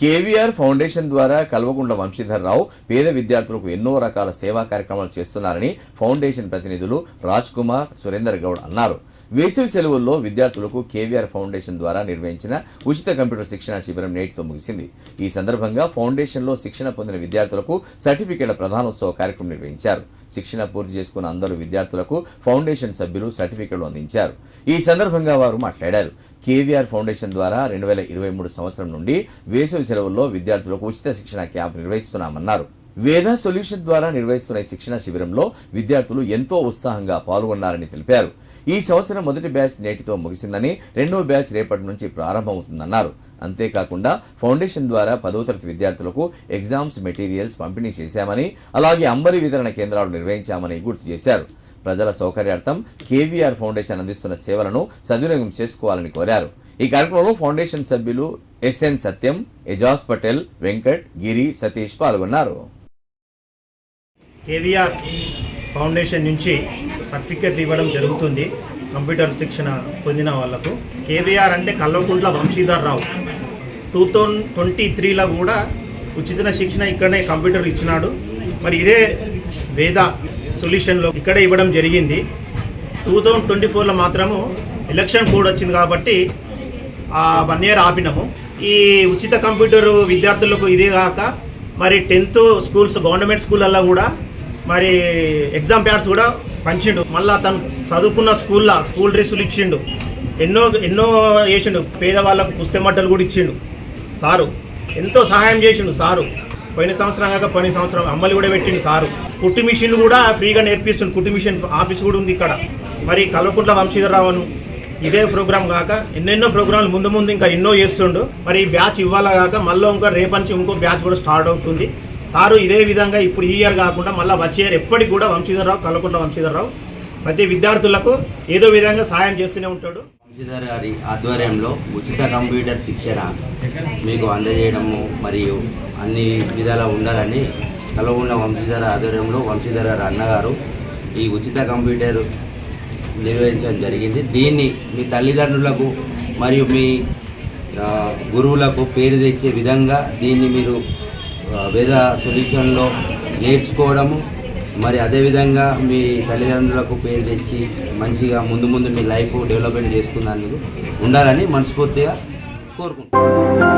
KVR foundation ద్వారా కల్వకుంట్ల వంశీధర్ రావు పేద విద్యార్థులకు ఎన్నో రకాల సేవా కార్యక్రమాలు చేస్తున్నారని ఫౌండేషన్ ప్రతినిధులు రాజ్ కుమార్ సురేందర్ గౌడ్ అన్నారు. వేసవి సెలవుల్లో విద్యార్థులకు కేవీఆర్ ఫౌండేషన్ ద్వారా నిర్వహించిన ఉచిత కంప్యూటర్ శిక్షణ శిబిరం నేటితో ముగిసింది. ఈ సందర్భంగా ఫౌండేషన్లో శిక్షణ పొందిన విద్యార్థులకు సర్టిఫికేట్ల ప్రధానోత్సవ కార్యక్రమం నిర్వహించారు. శిక్షణ పూర్తి చేసుకున్న అందరు విద్యార్థులకు ఫౌండేషన్ సభ్యులు సర్టిఫికెట్లు అందించారు. ఈ సందర్భంగా వారు మాట్లాడారు. కేవీఆర్ ఫౌండేషన్ ద్వారా రెండు వేల ఇరవై మూడు సంవత్సరం నుండి వేసవి సెలవుల్లో విద్యార్థులకు ఉచిత శిక్షణ క్యాంప్ నిర్వహిస్తున్నామన్నారు. వేద సొల్యూషన్ ద్వారా నిర్వహిస్తున్న ఈ శిక్షణ శిబిరంలో విద్యార్థులు ఎంతో ఉత్సాహంగా పాల్గొన్నారని తెలిపారు. ఈ సంవత్సరం మొదటి బ్యాచ్ నేటితో ముగిసిందని రెండో బ్యాచ్ రేపటి నుంచి ప్రారంభమవుతుందన్నారు. అంతేకాకుండా ఫౌండేషన్ ద్వారా పదవ తరగతి విద్యార్థులకు ఎగ్జామ్స్ మెటీరియల్స్ పంపిణీ చేశామని అలాగే అంబలి వితరణ కేంద్రాలు నిర్వహించామని గుర్తు చేశారు. ప్రజల సౌకర్యార్థం కేవీఆర్ ఫౌండేషన్ అందిస్తున్న సేవలను సద్వినియోగం చేసుకోవాలని కోరారు. ఈ కార్యక్రమంలో ఫౌండేషన్ సభ్యులు ఎస్ఎన్ సత్యం ఎజాజ్ పటేల్ వెంకట్ గిరి సతీష్ పాల్గొన్నారు. కేవీఆర్ ఫౌండేషన్ నుంచి సర్టిఫికెట్లు ఇవ్వడం జరుగుతుంది. కంప్యూటర్ శిక్షణ పొందిన వాళ్ళకు కేవీఆర్ అంటే Kalvakuntla Vamshidhar Rao. Two thousand twenty త్రీలో కూడా ఉచిత శిక్షణ ఇక్కడనే కంప్యూటర్ ఇచ్చినాడు. మరి ఇదే వేద సొల్యూషన్లో ఇక్కడే ఇవ్వడం జరిగింది. టూ థౌజండ్ ట్వంటీ ఫోర్లో మాత్రము ఎలక్షన్ కోడ్ వచ్చింది కాబట్టి ఆ వన్ ఇయర్ ఆపినాము. ఈ ఉచిత కంప్యూటర్ విద్యార్థులకు ఇదే కాక మరి టెన్త్ స్కూల్స్ గవర్నమెంట్ స్కూళ్ళల్లో కూడా మరి ఎగ్జామ్ ప్యాడ్స్ కూడా పంచిండు. మళ్ళీ తను చదువుకున్న స్కూల్లో స్కూల్ డ్రెస్సులు ఇచ్చిండు. ఎన్నో ఎన్నో చేసిండు. పేదవాళ్ళకు పుస్తమట్టలు కూడా ఇచ్చిండు. సారు ఎంతో సహాయం చేసిండు సారు. పోయిన సంవత్సరం కాక పోయిన సంవత్సరం అమ్మలు కూడా పెట్టిండు సారు. కుట్టు మిషన్లు కూడా ఫ్రీగా నేర్పిస్తుండు. కుట్టు మిషన్ ఆఫీస్ కూడా ఉంది ఇక్కడ. మరి కల్వకుంట్ల వంశీధరరావును ఇదే ప్రోగ్రామ్ కాక ఎన్నెన్నో ప్రోగ్రాంలు ముందు ముందు ఇంకా ఎన్నో చేస్తుండు. మరి ఈ బ్యాచ్ ఇవ్వాలా కాక మళ్ళీ ఇంకా రేపటి నుంచి ఇంకో బ్యాచ్ కూడా స్టార్ట్ అవుతుంది. సారు ఇదే విధంగా ఇప్పుడు ఈ ఇయర్ కాకుండా మళ్ళీ వచ్చే ఇయర్ ఎప్పటికి కూడా వంశీధరరావు కల్వకుంట్ల వంశీధరరావు ప్రతి విద్యార్థులకు ఏదో విధంగా సాయం చేస్తూనే ఉంటాడు. వంశీధర్ గారి ఆధ్వర్యంలో ఉచిత కంప్యూటర్ శిక్షణ మీకు అందజేయడము మరియు అన్ని విధాలా ఉండాలని కలగకుండా వంశీధర ఆధ్వర్యంలో వంశీధర అన్నగారు ఈ ఉచిత కంప్యూటర్ నిర్వహించడం జరిగింది. దీన్ని మీ తల్లిదండ్రులకు మరియు మీ గురువులకు పేరు తెచ్చే విధంగా దీన్ని మీరు వేద సొల్యూషన్లో నేర్చుకోవడము. మరి అదేవిధంగా మీ తల్లిదండ్రులకు పేరు తెచ్చి మంచిగా ముందు ముందు మీ లైఫ్ డెవలప్మెంట్ చేసుకున్నందుకు ఉండాలని మనస్ఫూర్తిగా కోరుకుంటున్నాను.